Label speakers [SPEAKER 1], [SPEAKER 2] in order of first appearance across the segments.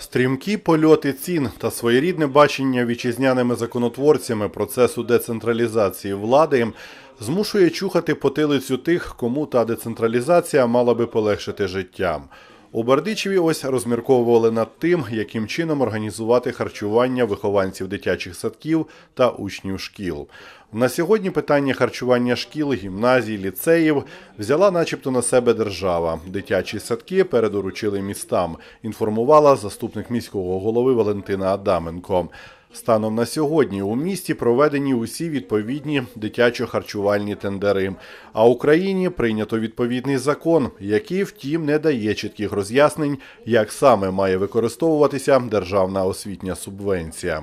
[SPEAKER 1] Стрімкі польоти цін та своєрідне бачення вітчизняними законотворцями процесу децентралізації влади змушує чухати потилицю тих, кому та децентралізація мала би полегшити життя. У Бердичеві ось розмірковували над тим, яким чином організувати харчування вихованців дитячих садків та учнів шкіл. На сьогодні питання харчування шкіл, гімназій, ліцеїв взяла начебто на себе держава. Дитячі садки передоручили містам, інформувала заступник міського голови Валентина Адаменко. Станом на сьогодні у місті проведені усі відповідні дитячо-харчувальні тендери. А Україні прийнято відповідний закон, який, втім, не дає чітких роз'яснень, як саме має використовуватися державна освітня субвенція.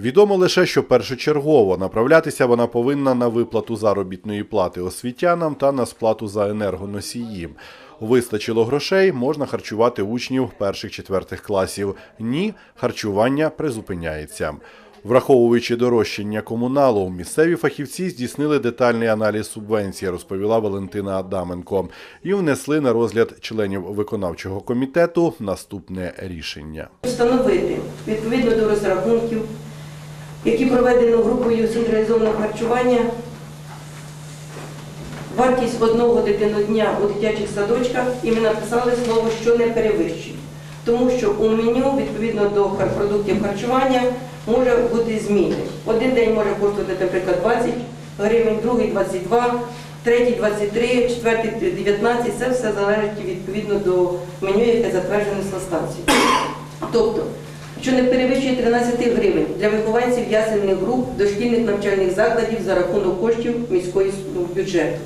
[SPEAKER 1] Відомо лише, що першочергово направлятися вона повинна на виплату заробітної плати освітянам та на сплату за енергоносії. Вистачило грошей, можна харчувати учнів перших-четвертих класів. Ні, харчування призупиняється. Враховуючи дорожчання комуналу, місцеві фахівці здійснили детальний аналіз субвенції, розповіла Валентина Адаменко, і внесли на розгляд членів виконавчого комітету наступне рішення.
[SPEAKER 2] Встановити відповідно до розрахунків, які проведено групою централізованого харчування, вартість одного дитинодня у дитячих садочках і ми написали слово, що не перевищує. Тому що у меню відповідно до продуктів харчування може бути зміни. Один день може коштувати, наприклад, 20 гривень, другий 22, третій 23, четвертий 19. Це все залежить відповідно до меню, яке затверджене станцією. Тобто, що не перевищує 13 гривень для вихованців ясельних груп дошкільних навчальних закладів за рахунок коштів міської ну, бюджету.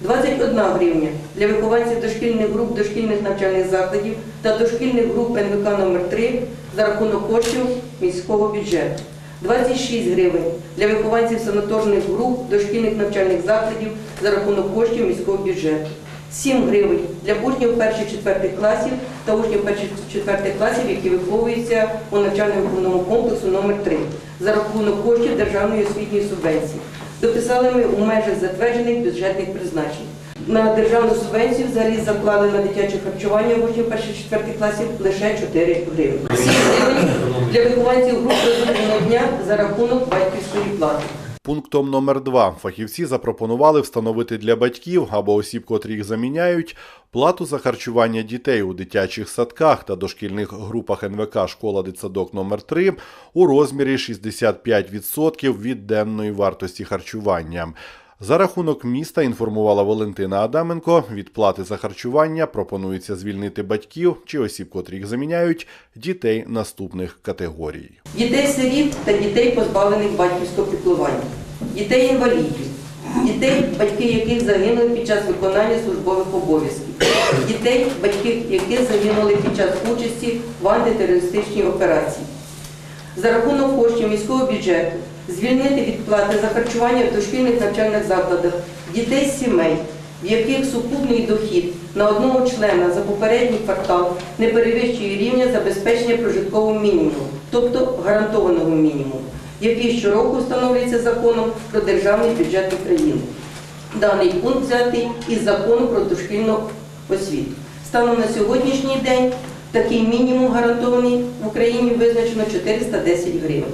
[SPEAKER 2] 21 гривня для вихованців дошкільних груп дошкільних навчальних закладів та дошкільних груп НВК номер 3 за рахунок коштів міського бюджету. 26 гривень для вихованців санаторних груп дошкільних навчальних закладів за рахунок коштів міського бюджету. 7 гривень для учнів перших-четвертих класів та учнів перших-четвертих класів, які виховуються у навчально-виховному комплексу номер 3 за рахунок коштів державної освітньої субвенції. Дописали ми у межах затверджених бюджетних призначень. На державну субвенцію взагалі заклали на дитяче харчування учнів перших-четвертих класів лише 4 гривні. 7 гривень для вихованців груп розумного дня за рахунок батьківської плати.
[SPEAKER 1] Пунктом номер 2 фахівці запропонували встановити для батьків або осіб, котрі їх заміняють, плату за харчування дітей у дитячих садках та дошкільних групах НВК школа дитсадок номер 3 у розмірі 65% від денної вартості харчування. За рахунок міста інформувала Валентина Адаменко, від плати за харчування пропонується звільнити батьків чи осіб, котрі їх заміняють, дітей наступних категорій.
[SPEAKER 2] дітей-сиріт та дітей, позбавлених батьківського піклування, дітей-інвалідів, дітей, батьки яких загинули під час виконання службових обов'язків, дітей, батьки яких загинули під час участі в антитерористичній операції. За рахунок коштів міського бюджету звільнити від плати за харчування в дошкільних навчальних закладах дітей з сімей, в яких сукупний дохід на одного члена за попередній квартал не перевищує рівня забезпечення прожиткового мінімуму, тобто гарантованого мінімуму, який щороку встановлюється законом про державний бюджет України. Даний пункт взятий із закону про дошкільну освіту. Станом на сьогоднішній день такий мінімум гарантований в Україні визначено 410 гривень.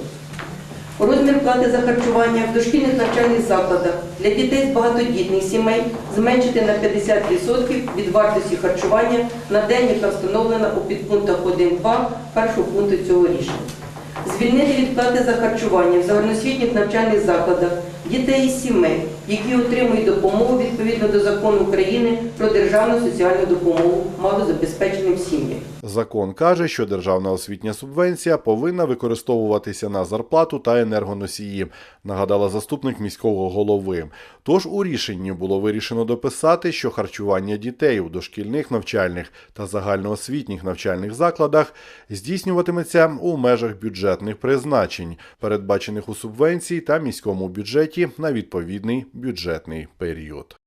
[SPEAKER 2] Розмір плати за харчування в дошкільних навчальних закладах для дітей з багатодітних сімей зменшити на 50% від вартості харчування на день, яка встановлена у підпунктах 1-2 першого пункту цього рішення. Звільнити від плати за харчування в загальноосвітніх навчальних закладах дітей із сімей, які отримують допомогу відповідно до закону України про державну соціальну допомогу малозабезпеченим сім'ям.
[SPEAKER 1] Закон каже, що державна освітня субвенція повинна використовуватися на зарплату та енергоносії, нагадала заступник міського голови. Тож у рішенні було вирішено дописати, що харчування дітей у дошкільних навчальних та загальноосвітніх навчальних закладах здійснюватиметься у межах бюджетних призначень, передбачених у субвенції та міському бюджеті на відповідний бюджетний період.